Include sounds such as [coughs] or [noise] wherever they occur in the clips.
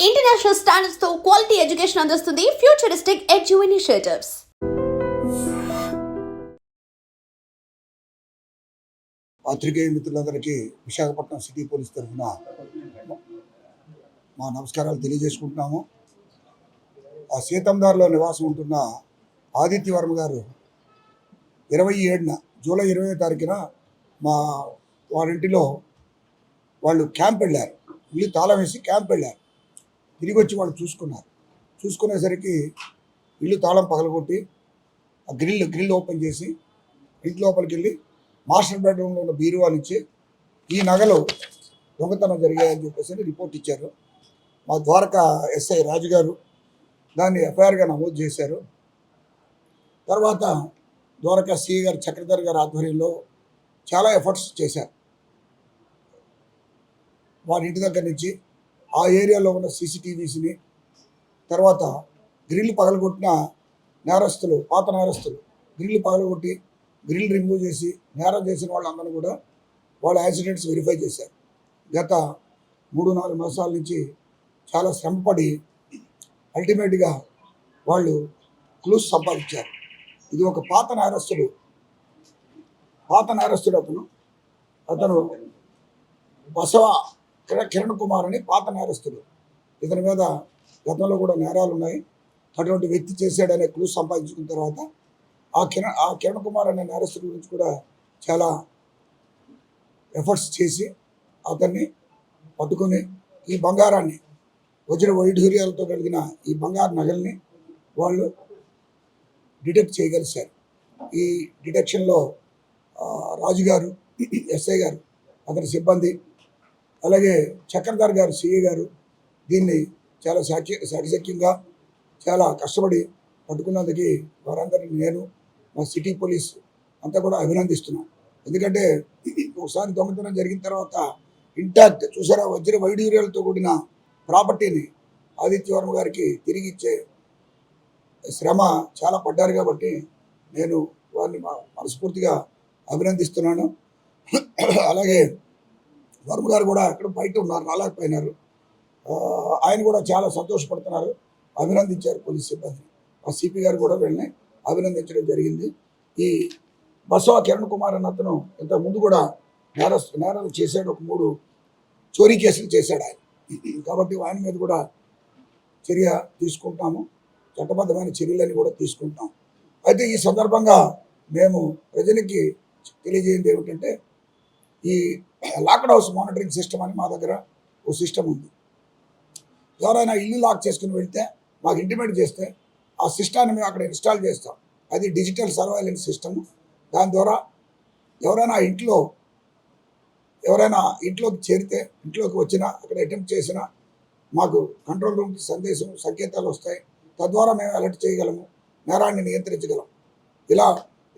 International స్టాండర్డ్స్తో quality education అందిస్తుంది futuristic edu initiatives పాత్రికేయ మిత్రులందరికీ విశాఖపట్నం సిటీ పోలీస్ తరఫున మా నమస్కారాలు తెలియజేసుకుంటున్నాము. ఆ సీతందార్లో నివాసం ఉంటున్న ఆదిత్య వర్మ గారు ఇరవై ఏడున జూలై ఇరవై తారీఖున మా వారింటిలో వాళ్ళు క్యాంప్ వెళ్ళారు. ఇల్లు తాళం వేసి క్యాంప్ వెళ్ళారు. తిరిగి వచ్చి వాళ్ళు చూసుకున్నారు. చూసుకునేసరికి ఇల్లు తాళం పగలగొట్టి ఆ గ్రిల్ గ్రిల్ ఓపెన్ చేసి ఇంటి లోపలికి వెళ్ళి మాస్టర్ బెడ్రూమ్లో ఉన్న బీరువాలు నుంచి ఈ నగలు దొంగతనం జరిగాయని చెప్పేసి రిపోర్ట్ ఇచ్చారు. మా ద్వారకా ఎస్ఐ రాజు గారు దాన్ని ఎఫ్ఐఆర్గా నమోదు చేశారు. తర్వాత ద్వారకా సిఐ గారు చక్రధర్ గారి ఆధ్వర్యంలో చాలా ఎఫర్ట్స్ చేశారు. వారి ఇంటి దగ్గర నుంచి ఆ ఏరియాలో ఉన్న సీసీటీవీస్ని తర్వాత గ్రిల్ పగలగొట్టిన నేరస్తులు పాత నేరస్తులు గ్రిల్ పగలగొట్టి గ్రిల్ రిమూవ్ చేసి నేరం చేసిన వాళ్ళందరూ కూడా వాళ్ళ యాక్సిడెంట్స్ వెరిఫై చేశారు. గత మూడు నాలుగు మాసాల నుంచి చాలా శ్రమపడి అల్టిమేట్గా వాళ్ళు క్లూస్ సంపాదించారు. ఇది ఒక పాత నేరస్తుడు పాత నేరస్తుడు అతను. అతను బసవ కిరణ్ కుమార్ అని పాత నేరస్తుడు. ఇతని మీద గతంలో కూడా నేరాలు ఉన్నాయి. అటువంటి వ్యక్తి చేశాడనే క్లూ సంపాదించుకున్న తర్వాత ఆ కిరణ్ ఆ కిరణ్ కుమార్ అనే నేరస్తుడి గురించి కూడా చాలా ఎఫర్ట్స్ చేసి అతన్ని పట్టుకొని ఈ బంగారాన్ని వజ్ర వైఢూర్యాలతో కలిగిన ఈ బంగారు నగల్ని వాళ్ళు డిటెక్ట్ చేయగలిశారు. ఈ డిటెక్షన్లో రాజుగారు రాజు గారు ఎస్ఐ గారు అతని సిబ్బంది అలాగే చక్రధర్ గారు సిఏ గారు దీన్ని చాలా సాక్షి సాటిసఖ్యంగా చాలా కష్టపడి పట్టుకున్నందుకు వారందరినీ నేను మా సిటీ పోలీస్ అంతా కూడా అభినందిస్తున్నాను ఎందుకంటే ఒకసారి దొంగతనం జరిగిన తర్వాత ఇంటాక్ట్ చూసారా? వజ్ర వైడూర్యాలతో కూడిన ప్రాపర్టీని ఆదిత్యవర్మ గారికి తిరిగి ఇచ్చే శ్రమ చాలా పడ్డారు కాబట్టి నేను వారిని మనస్ఫూర్తిగా అభినందిస్తున్నాను. అలాగే వర్మ గారు కూడా అక్కడ బయట ఉన్నారు రాలేకపోయినారు. ఆయన కూడా చాలా సంతోషపడుతున్నారు. అభినందించారు పోలీస్ సిబ్బంది. ఆ సిపి గారు కూడా వెళ్ళి అభినందించడం జరిగింది. ఈ బసవ కిరణ్ కుమార్ అన్న అతను ఇంతకు ముందు కూడా నేర నేరాలు చేశాడు ఒక మూడు చోరీ కేసులు చేశాడు ఆయన. కాబట్టి ఆయన మీద కూడా చర్య తీసుకుంటాము. చట్టబద్ధమైన చర్యలని కూడా తీసుకుంటాం. అయితే ఈ సందర్భంగా మేము ప్రజలకి తెలియజేయండి ఏమిటంటే ఈ లాక్డ్ హౌస్ మానిటరింగ్ సిస్టమ్ అని మా దగ్గర ఓ సిస్టమ్ ఉంది. ఎవరైనా ఇల్లు లాక్ చేసుకుని వెళ్తే మాకు ఇంటిమేట్ చేస్తే ఆ సిస్టాన్ని మేము అక్కడ ఇన్స్టాల్ చేస్తాం. అది డిజిటల్ సర్వైలెన్స్ సిస్టమ్. దాని ద్వారా ఎవరైనా ఇంట్లో ఎవరైనా ఇంట్లోకి చేరితే ఇంట్లోకి వచ్చినా అక్కడ అటెంప్ట్ చేసినా మాకు కంట్రోల్ రూమ్కి సందేశం సంకేతాలు వస్తాయి. తద్వారా మేము అలర్ట్ చేయగలము నేరాన్ని నియంత్రించగలం. ఇలా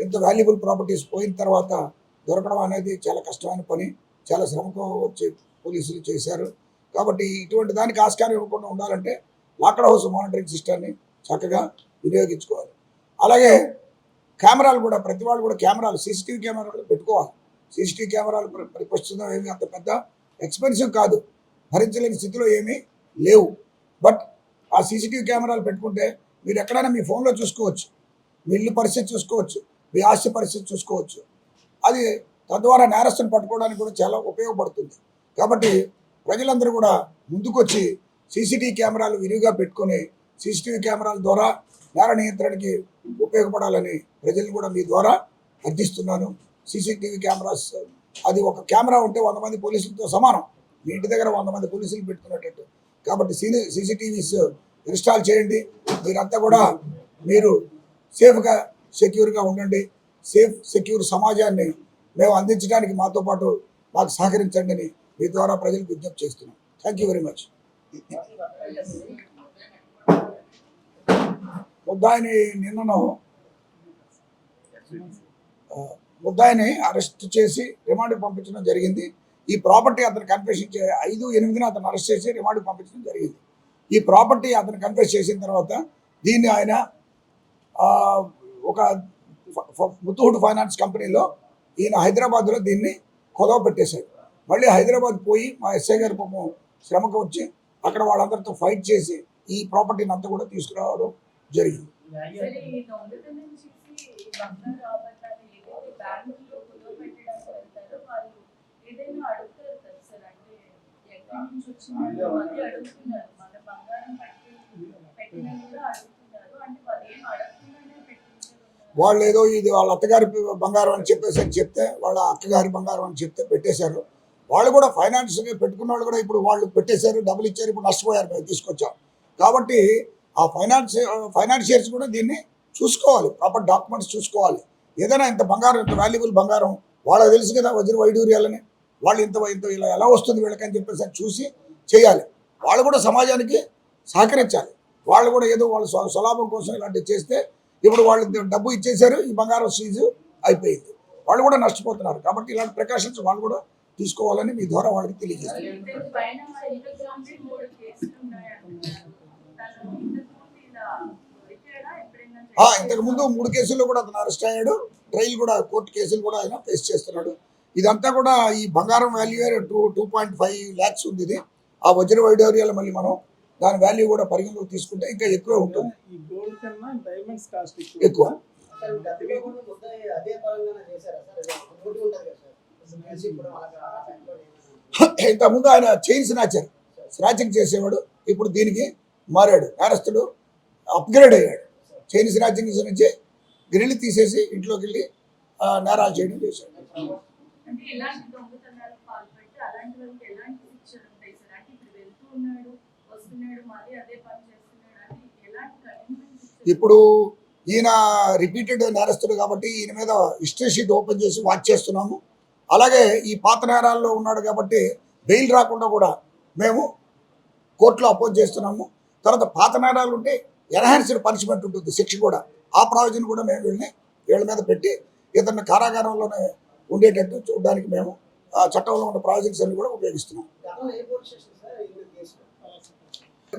ఇంత వాల్యుబుల్ ప్రాపర్టీస్ పోయిన తర్వాత దొరకడం అనేది చాలా కష్టమైన పని. చాలా శ్రమతో వచ్చి పోలీసులు చేశారు. కాబట్టి ఇటువంటి దానికి ఆస్కారం ఇవ్వకుండా ఉండాలంటే లాక్డ్ హౌస్ మానిటరింగ్ సిస్టమ్ని చక్కగా వినియోగించుకోవాలి. అలాగే కెమెరాలు కూడా ప్రతి వాళ్ళు కూడా కెమెరాలు సీసీటీవీ కెమెరాలు పెట్టుకోవాలి. సీసీటీవీ కెమెరాలు ప్ర- ప్రస్తుతం ఏమీ అంత పెద్ద ఎక్స్పెన్సివ్ కాదు. భరించలేని స్థితిలో ఏమీ లేవు. బట్ ఆ సీసీటీవీ కెమెరాలు పెట్టుకుంటే మీరు ఎక్కడైనా మీ ఫోన్లో చూసుకోవచ్చు. మీ ఇల్లు పరిస్థితి చూసుకోవచ్చు. మీ ఆస్తి పరిస్థితి చూసుకోవచ్చు. అది తద్వారా నేరస్తుని పట్టుకోవడానికి కూడా చాలా ఉపయోగపడుతుంది. కాబట్టి ప్రజలందరూ కూడా ముందుకొచ్చి సీసీటీవీ కెమెరాలు విరివిగా పెట్టుకొని సీసీటీవీ కెమెరాల ద్వారా నేర నియంత్రణకి ఉపయోగపడాలని ప్రజలు కూడా మీ ద్వారా అర్థిస్తున్నాను. సీసీటీవీ కెమెరాస్ అది ఒక కెమెరా ఉంటే వంద మంది పోలీసులతో సమానం. మీ ఇంటి దగ్గర వంద మంది పోలీసులు పెట్టుకున్నట్టు కాబట్టి సీని సీసీటీవీస్ ఇన్స్టాల్ చేయండి. మీరంతా కూడా మీరు సేఫ్గా సెక్యూర్గా ఉండండి. సేఫ్ సెక్యూర్ సమాజాన్ని మేము అందించడానికి మాతో పాటు మాకు సహకరించండి అని మీ ద్వారా ప్రజలకు విజ్ఞప్తి చేస్తున్నాం. థ్యాంక్ యూ వెరీ మచ్ ముద్దాయిని నిన్నను ముద్దాయిని అరెస్ట్ చేసి రిమాండ్కి పంపించడం జరిగింది. ఈ ప్రాపర్టీ అతను కన్ఫెషన్ చే ఐదు ఎనిమిదిన అతను అరెస్ట్ చేసి రిమాండ్కి పంపించడం జరిగింది. ఈ ప్రాపర్టీ అతను కన్ఫెస్ చేసిన తర్వాత దీన్ని ఆయన ఒక ఫ- ముత్తూట్ ఫైనాన్స్ కంపెనీలో ఈయన హైదరాబాద్లో దీన్ని కొదవ పెట్టేశాడు. మళ్ళీ హైదరాబాద్ పోయి మా ఎస్ఐ గారు పాపం శ్రమకు వచ్చి అక్కడ వాళ్ళందరితో ఫైట్ చేసి ఈ ప్రాపర్టీని అంతా కూడా తీసుకురావడం జరిగింది. ఏదైనా అడుగుతారు సార్ అంటే ఎక్కడి నుంచి వచ్చిందో అది అడుగుతున్నారు మన బంగారం పట్టి పెట్టినా కూడా అడుగుతున్నారు అంటే వాళ్ళు ఏం అడగకుండానే పెట్టించారు వాళ్ళు ఏదో ఇది వాళ్ళ అత్తగారి బంగారం అని చెప్పేసి అని చెప్తే వాళ్ళ అక్కగారి బంగారం అని చెప్తే పెట్టేశారు. వాళ్ళు కూడా ఫైనాన్స్ పెట్టుకున్న వాళ్ళు కూడా ఇప్పుడు వాళ్ళు పెట్టేశారు డబ్బులు ఇచ్చారు ఇప్పుడు నష్టపోయారు మేము తీసుకొచ్చాం. కాబట్టి ఆ ఫైనాన్స్ ఫైనాన్షియర్స్ కూడా దీన్ని చూసుకోవాలి ప్రాపర్ డాక్యుమెంట్స్ చూసుకోవాలి. ఏదైనా ఇంత బంగారం ఇంత వాల్యుబుల్ బంగారం వాళ్ళకి తెలుసు కదా వజ్ర వైడూర్యాలని. వాళ్ళు ఇంత ఇంత ఇలా ఎలా వస్తుంది వీళ్ళకని చెప్పేసి చూసి చేయాలి. వాళ్ళు కూడా సమాజానికి సహకరించాలి. వాళ్ళు కూడా ఏదో వాళ్ళ స్వలాభం కోసం ఇలాంటివి చేస్తే ఇప్పుడు వాళ్ళు డబ్బు ఇచ్చేశారు ఈ బంగారం సీజు అయిపోయింది. వాళ్ళు కూడా నష్టపోతున్నారు. కాబట్టి ఇలాంటి ప్రికాషన్స్ వాళ్ళు కూడా తీసుకోవాలని మీ ద్వారా వాళ్ళకి తెలియజేస్తారు ఇంతకుముందు ఇంతకు ముందు మూడు కేసులు కేసుల్లో కూడా అతను అరెస్ట్ అయ్యాడు. ట్రయల్ కూడా కోర్టు కేసులు కూడా ఆయన ఫేస్ చేస్తున్నాడు. ఇదంతా కూడా ఈ బంగారం value two two point five lakhs ఉంది ఇది. ఆ వజ్ర వైడోరియాలు మళ్ళీ మనం దాని వాల్యూ కూడా పరిగణలోకి తీసుకుంటే ఇంకా ఎక్కువే ఉంటుంది. ఈ గోల్డ్ కన్నా డైమండ్స్ కాస్ట్ ఎక్కువ. [coughs] ఇంతకుముందు ఆయన చైన్ స్నాచర్ స్నాచింగ్ చేసేవాడు. ఇప్పుడు దీనికి మారాడు. నేరస్తుడు అప్గ్రేడ్ అయ్యాడు. చైన్ స్నాచింగ్ నుంచి గ్రిల్ తీసేసి ఇంట్లోకి వెళ్ళి ఆ, నేరాలు చేయడం చేశాడు. అంటే ఎలాంటి దొంగతనాలకు పాల్పడితే అలాంటి వాళ్ళకి ఎలాంటి శిక్షలు ఉంటాయి సార్? అంటే ఇప్పుడు వెళ్తూ ఉన్నాడు ఇప్పుడు ఈయన రిపీటెడ్ నేరస్తుడు కాబట్టి ఈయన మీద హిస్టరీ షీట్ ఓపెన్ చేసి వాచ్ చేస్తున్నాము. అలాగే ఈ పాత నేరాల్లో ఉన్నాడు కాబట్టి బెయిల్ రాకుండా కూడా మేము కోర్టులో అపోజ్ చేస్తున్నాము. తర్వాత పాత నేరాలు ఉంటే ఎన్హాన్స్డ్ పనిష్మెంట్ ఉంటుంది శిక్ష కూడా. ఆ ప్రావిజన్ కూడా మేము వీళ్ళని వీళ్ళ మీద పెట్టి ఇతన్ని కారాగారంలోనే ఉండేటట్టు చూడడానికి మేము ఆ చట్టంలో ఉన్న ప్రావిజన్స్ అన్ని కూడా ఉపయోగిస్తున్నాం.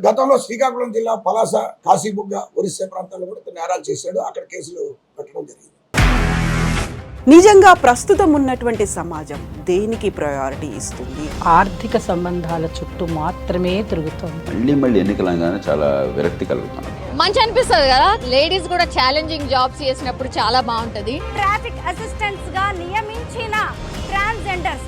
గతంలో శ్రీకాకుళం జిల్లా పలాస కాశీబుగ్గ ఒరిస్సా ప్రాంతాల్లో కూడా నేరాలు చేశాడు. అక్కడ కేసులు పెట్టడం జరిగింది. నిజంగా ప్రస్తుతం ఉన్నటువంటి సమాజం దేనికి ప్రయారిటీ ఇస్తుంది? ఆర్థిక సంబంధాల చుట్టూ మాత్రమే తిరుగుతోంది. మళ్ళీ మళ్ళీ ఎన్నికలంగానే చాలా విరక్తి కలుగుతాను మంచి అనిపిస్తుంది కదా? లేడీస్ కూడా ఛాలెంజింగ్ జాబ్స్ చేసినప్పుడు చాలా బాగుంటది. ట్రాఫిక్ అసిస్టెంట్స్గా నియమించిన ట్రాన్స్జెండర్స్